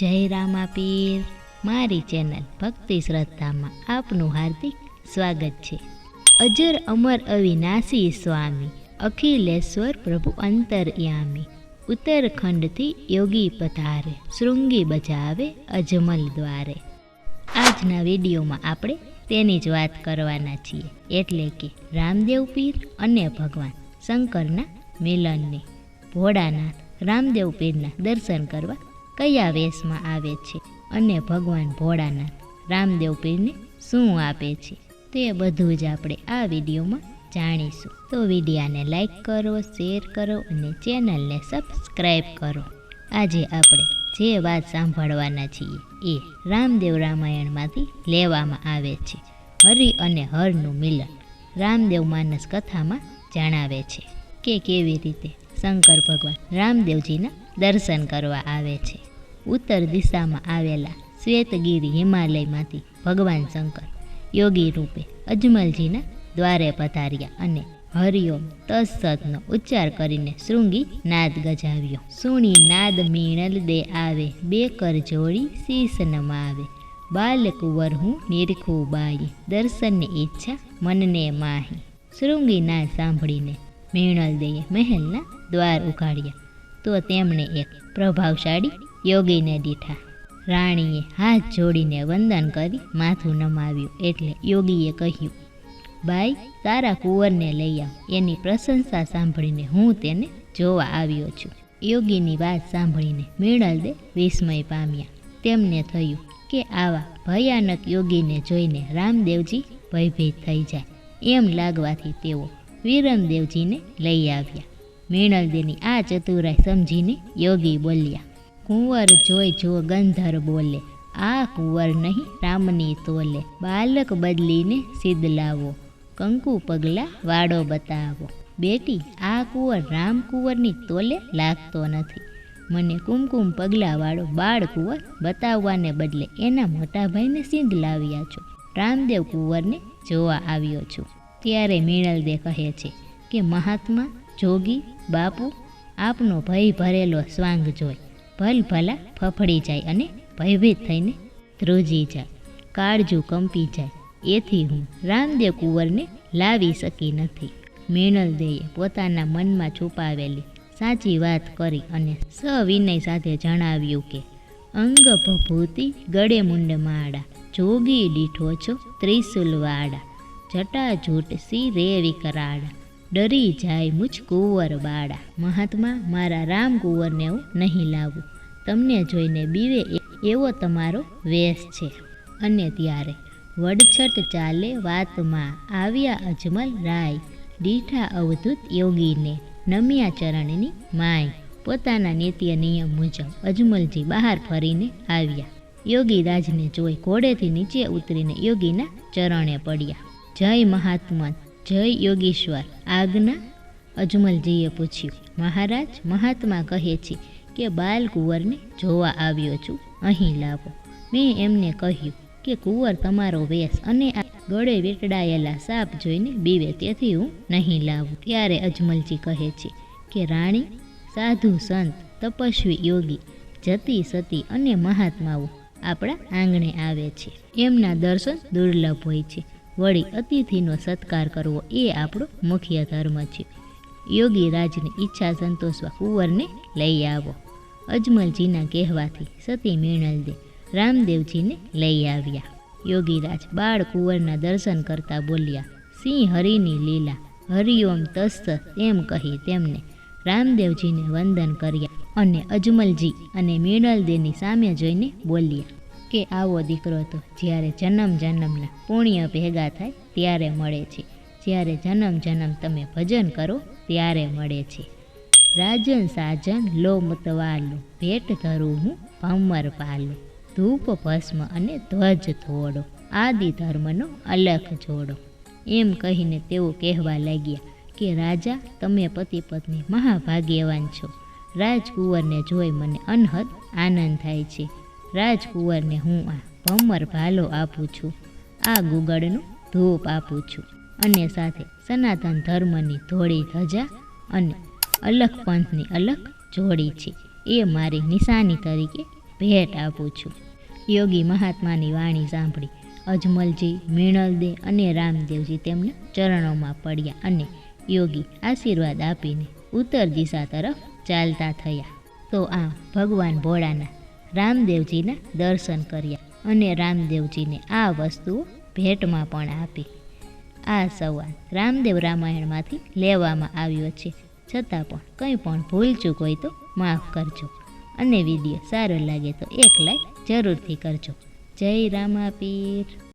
જય રામાપીર. મારી ચેનલ ભક્તિ શ્રદ્ધામાં આપનું હાર્દિક સ્વાગત છે. અજર અમર અવિનાશી સ્વામી, અખિલેશ્વર પ્રભુ અંતરયામી, ઉત્તરખંડથી યોગી પધારે, શૃંગી બજાવે અજમલ દ્વારે. આજના વિડીયોમાં આપણે તેની જ વાત કરવાના છીએ. એટલે કે રામદેવ પીર અને ભગવાન શંકરના મિલનની. ભોળાનાથ રામદેવ પીરના દર્શન કરવા કયા વેશમાં આવે છે અને ભગવાન ભોળાનાથ રામદેવ પીરને શું આપે છે તે બધું જ આપણે આ વિડીયોમાં જાણીશું. તો વિડીયાને લાઈક કરો, શેર કરો અને ચેનલને સબસ્ક્રાઈબ કરો. આજે આપણે જે વાત સાંભળવાના છીએ એ રામદેવ રામાયણમાંથી લેવામાં આવે છે. હરિ અને હરનું મિલન રામદેવ માનસ કથામાં જણાવે છે કે કેવી રીતે શંકર ભગવાન રામદેવજીના દર્શન કરવા આવે છે. ઉત્તર દિશામાં આવેલા શ્વેતગીરી હિમાલયમાંથી ભગવાન શંકર, યોગી રૂપે અજમલજીના દ્વારે પધાર્યા અને હરિઓમ તત્સતનો ઉચ્ચાર કરીને શૃંગી નાદ ગજાવ્યો. સુણી નાદ મીણલ દે આવે બે કર જોડી શીશ નમાવે બાલકુંવર હું નિરખું બાઈ દર્શનની ઈચ્છા મનને માહી. શૃંગી નાદ સાંભળીને મીણલ દેએ મહેલના દ્વાર ઉઘાડ્યા. તો તેમણે એક પ્રભાવશાળી યોગીને દીઠા રાણીએ હાથ જોડીને વંદન કરી માથું નમાવ્યું એટલે યોગીએ કહ્યું, બાઈ, તારા કુંવરને લઈ આવ. એની પ્રશંસા સાંભળીને હું તેને જોવા આવ્યો છું. યોગીની વાત સાંભળીને મૃણાલદે વિસ્મય પામ્યા. તેમને થયું કે આવા ભયાનક યોગીને જોઈને રામદેવજી ભયભીત થઈ જાય. એમ લાગવાથી તેઓ વિરમદેવજીને લઈ આવ્યા. મૃણાલદેની આ ચતુરાઈ સમજીને યોગી બોલ્યા કુંવર જોઈ જો ગંધર બોલે, આ કુંવર નહીં, રામની તોલે, બાલક બદલીને સિદ્ધ લાવો, કંકુ પગલા વાડો બતાવો. બેટી, આ કુંવર રામ કુંવરની તોલે લાગતો નથી. મને કુમકુમ પગલાવાળો બાળ કુંવર બતાવવાને બદલે એના મોટા ભાઈને સિદ્ધ લાવ્યા છો. રામદેવ કુંવરને જોવા આવ્યો છું. ત્યારે મીણલદે કહે છે કે, મહાત્મા, જોગી, બાપુ, આપનો ભય ભરેલો સ્વાંગ જોઈ ભલ ભલા ફફડી જાય અને ભયભીત થઈને ધ્રુજી જાય. કાળજું કંપી જાય. એથી હું રામદેવ કુંવરને લાવી શકી નથી. મૃણલદેએ પોતાના મનમાં છુપાવેલી સાચી વાત કરી અને સવિનય સાથે જણાવ્યું કે અંગ ભભૂતિ ગળે મુંડ માળા, જોગી દીઠો છો ત્રિશુલવાડા જટાજૂટ સી રેવી વિકરાડા ડરી જાય મુજ કુંવર બાળા. મહાત્મા, મારા રામ કુંવરને હું નહીં લાવું. તમને જોઈને બીવે એવો તમારો વેશ છે. અને ત્યારે વડછટ ચાલે વાતમાં, આવ્યા અજમલ રાય, દીઠા અવધૂત યોગીને નમ્યા ચરણની માય. પોતાના નિત્ય નિયમ મુજબ અજમલજી બહાર ફરીને આવ્યા. યોગી રાજને જોઈ ઘોડેથી નીચે ઉતરીને યોગીના ચરણે પડ્યા. જય મહાત્મા જય યોગીશ્વર. આજ્ઞા અજમલજીએ પૂછ્યું. મહારાજ, મહાત્મા કહે છે કે બાલકુંવરને જોવા આવ્યો છું. અહીં લાવો. મેં એમને કહ્યું કે કુંવર તમારો વેશ અને આ ગળે વેટડાયેલા સાપ જોઈને બીવે, તેથી હું નહીં લાવું. ત્યારે અજમલજી કહે છે કે, રાણી, સાધુ, સંત, તપસ્વી, યોગી, જતી, સતી અને મહાત્માઓ આપણા આંગણે આવે છે. એમના દર્શન દુર્લભ હોય છે. વળી અતિથિનો સત્કાર કરવો એ આપણો મુખ્ય ધર્મ છે. યોગી રાજની ઈચ્છા સંતોષવા કુંવરને લઈ આવો. અજમલજીના કહેવાથી સતી મિણલદે રામદેવજીને લઈ આવ્યા. યોગીરાજ બાળ કુંવરના દર્શન કરતા બોલ્યા, સિંહ હરિની લીલા, હરિઓમ તસ્ત એમ કહી તેમને રામદેવજીને વંદન કર્યા. અને અજમલજી અને મૃણલદેની સામે જોઈને બોલ્યા કે આવો દીકરો તો જ્યારે જન્મ જન્મના પુણ્ય ભેગા થાય ત્યારે મળે છે. જ્યારે જન્મ જન્મ તમે ભજન કરો ત્યારે મળે છે. રાજન સાજન લો મતવાલું, ભેટ ધરું હું ભમર પાલું. ધૂપ ભસ્મ અને ધ્વજ થોડો આદિ ધર્મનો અલખ જોડો. એમ કહીને તેઓ કહેવા લાગ્યા કે, રાજા, તમે પતિ પત્ની મહાભાગ્યવાન છો. રાજકુંવરને જોઈ મને અનહદ આનંદ થાય છે. રાજકુંવરને હું આ ભમર ભાલો આપું છું. આ ગુગળનું ધૂપ આપું છું. અને સાથે સનાતન ધર્મની ધોળી ધજા અને અલગ પંથની અલગ જોડી છે. એ મારી નિશાની તરીકે ભેટ આપું છું. યોગી મહાત્માની વાણી સાંભળી અજમલજી મીણલદે અને રામદેવજી તેમના ચરણોમાં પડ્યા અને યોગી આશીર્વાદ આપીને ઉત્તર દિશા તરફ ચાલતા થયા. તો આ ભગવાન ભોળાના રામદેવજીના દર્શન કર્યા અને રામદેવજીને આ વસ્તુઓ ભેટમાં પણ આપી. આ સંવાદ રામદેવ રામાયણમાંથી લેવામાં આવ્યો છે. છતાં પણ કંઈ પણ ભૂલચૂક હોય તો માફ કરજો અને વીડિયો સારો લાગે તો એક લાઈક જરૂરથી કરજો. જય રામાપીર.